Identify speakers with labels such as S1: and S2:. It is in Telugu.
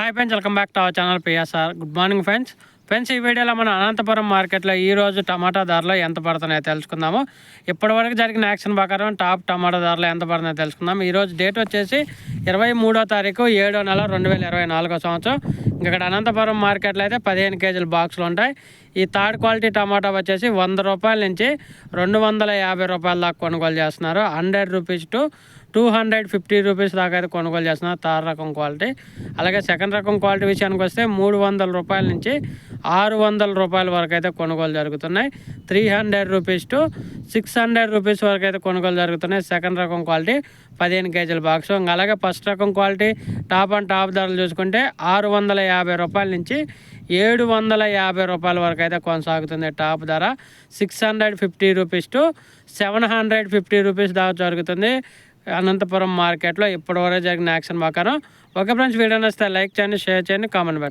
S1: Hi friends welcome back to our channel P S R good morning friends friends ఈ వీడియోలో మన అనంతపురం మార్కెట్లో ఈరోజు టమాటా ధరలు ఎంత పడుతున్నాయో తెలుసుకుందాము. ఇప్పటివరకు జరిగిన యాక్షన్ ప్రకారం టాప్ టమాటా ధరలు ఎంత పడుతున్నాయో తెలుసుకుందాం. ఈరోజు డేట్ వచ్చేసి ఇరవై మూడో తారీఖు ఏడో నెల రెండు వేల ఇరవై నాలుగో సంవత్సరం. ఇక్కడ అనంతపురం మార్కెట్లో అయితే పదిహేను కేజీల బాక్సులు ఉంటాయి. ఈ థర్డ్ క్వాలిటీ టమాటా వచ్చేసి వంద రూపాయల నుంచి రెండు వందల యాభై రూపాయల దాకా కొనుగోలు చేస్తున్నారు. Hundred rupees to two hundred fifty rupees దాకా అయితే కొనుగోలు చేస్తున్నారు థర్డ్ రకం క్వాలిటీ. అలాగే సెకండ్ రకం క్వాలిటీ విషయానికి వస్తే మూడు వందల రూపాయల నుంచి ఆరు వందల రూపాయల వరకు అయితే కొనుగోలు జరుగుతున్నాయి. Three hundred rupees to six hundred rupees వరకు అయితే కొనుగోలు జరుగుతున్నాయి సెకండ్ రకం క్వాలిటీ పదిహేను కేజీల బాక్స్. ఇంకా అలాగే ఫస్ట్ రకం క్వాలిటీ టాప్ అండ్ టాప్ ధరలు చూసుకుంటే ఆరు వందల యాభై రూపాయల నుంచి ఏడు వందల యాభై రూపాయల వరకు అయితే కొనసాగుతుంది టాప్ ధర. Six hundred fifty rupees to seven hundred fifty rupees దాకా జరుగుతుంది. అనంతపురం మార్కెట్లో ఇప్పటివరకు జరిగిన యాక్షన్ ప్రకారం ఓకే ఫ్రెండ్స్ వీడియో నచ్చితే లైక్ చేయండి షేర్ చేయండి కామెంట్ పెట్టండి.